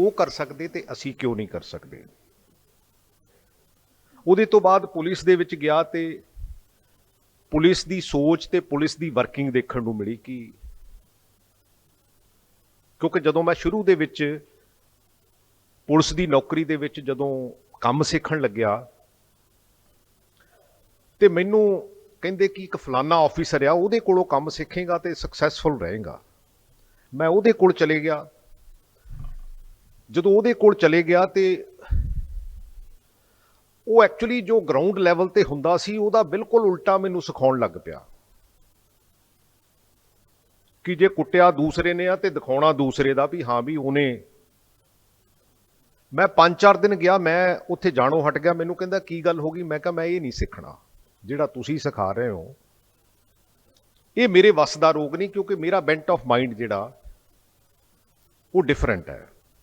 ਉਹ ਕਰ ਸਕਦੇ ਤੇ ਅਸੀਂ ਕਿਉਂ ਨਹੀਂ ਕਰ ਸਕਦੇ? ਉਹਦੇ ਤੋਂ ਬਾਅਦ ਪੁਲਿਸ ਦੇ ਵਿੱਚ ਗਿਆ ਤੇ ਪੁਲਿਸ ਦੀ ਸੋਚ ਤੇ ਪੁਲਿਸ ਦੀ ਵਰਕਿੰਗ ਦੇਖਣ ਨੂੰ ਮਿਲੀ ਕਿ ਕਿਉਂਕਿ ਜਦੋਂ ਮੈਂ ਸ਼ੁਰੂ ਦੇ ਵਿੱਚ ਪੁਲਿਸ ਦੀ ਨੌਕਰੀ ਦੇ ਵਿੱਚ ਜਦੋਂ ਕੰਮ ਸਿੱਖਣ ਲੱਗਿਆ ਤੇ ਮੈਨੂੰ ਕਹਿੰਦੇ ਕਿ ਇੱਕ ਫਲਾਨਾ ਆਫੀਸਰ ਆ, ਉਹਦੇ ਕੋਲੋਂ ਕੰਮ ਸਿੱਖੇਗਾ ਤੇ ਸਕਸੈਸਫੁਲ ਰਹੇਗਾ। ਮੈਂ ਉਹਦੇ ਕੋਲ ਚਲੇ ਗਿਆ। ਜਦੋਂ ਉਹਦੇ ਕੋਲ ਚਲੇ ਗਿਆ ਤੇ ਉਹ ਐਕਚੁਅਲੀ ਜੋ ਗਰਾਊਂਡ ਲੈਵਲ ਤੇ ਹੁੰਦਾ ਸੀ, ਉਹਦਾ ਬਿਲਕੁਲ ਉਲਟਾ ਮੈਨੂੰ ਸਿਖਾਉਣ ਲੱਗ ਪਿਆ। ਕਿ ਜੇ ਕੁੱਟਿਆ ਦੂਸਰੇ ਨੇ ਆ ਤੇ ਦਿਖਾਉਣਾ ਦੂਸਰੇ ਦਾ ਵੀ ਹਾਂ ਵੀ ਉਹਨੇ ਮੈਂ 5-4 ਦਿਨ ਗਿਆ, ਮੈਂ ਉੱਥੇ ਜਾਣੋ ਹਟ ਗਿਆ, ਮੈਨੂੰ ਕਹਿੰਦਾ, ਕੀ ਗੱਲ ਹੋ ਗਈ? ਮੈਂ ਕਿਹਾ, ਮੈਂ ਇਹ ਨਹੀਂ ਸਿੱਖਣਾ, ਜਿਹੜਾ ਤੁਸੀਂ ਸਿਖਾ ਰਹੇ ਹੋ। ਇਹ ਮੇਰੇ ਵੱਸ ਦਾ ਰੋਗ ਨਹੀਂ, ਕਿਉਂਕਿ ਮੇਰਾ ਬੈਂਟ ਆਫ ਮਾਈਂਡ ਜਿਹੜਾ, ਉਹ ਡਿਫਰੈਂਟ ਹੈ।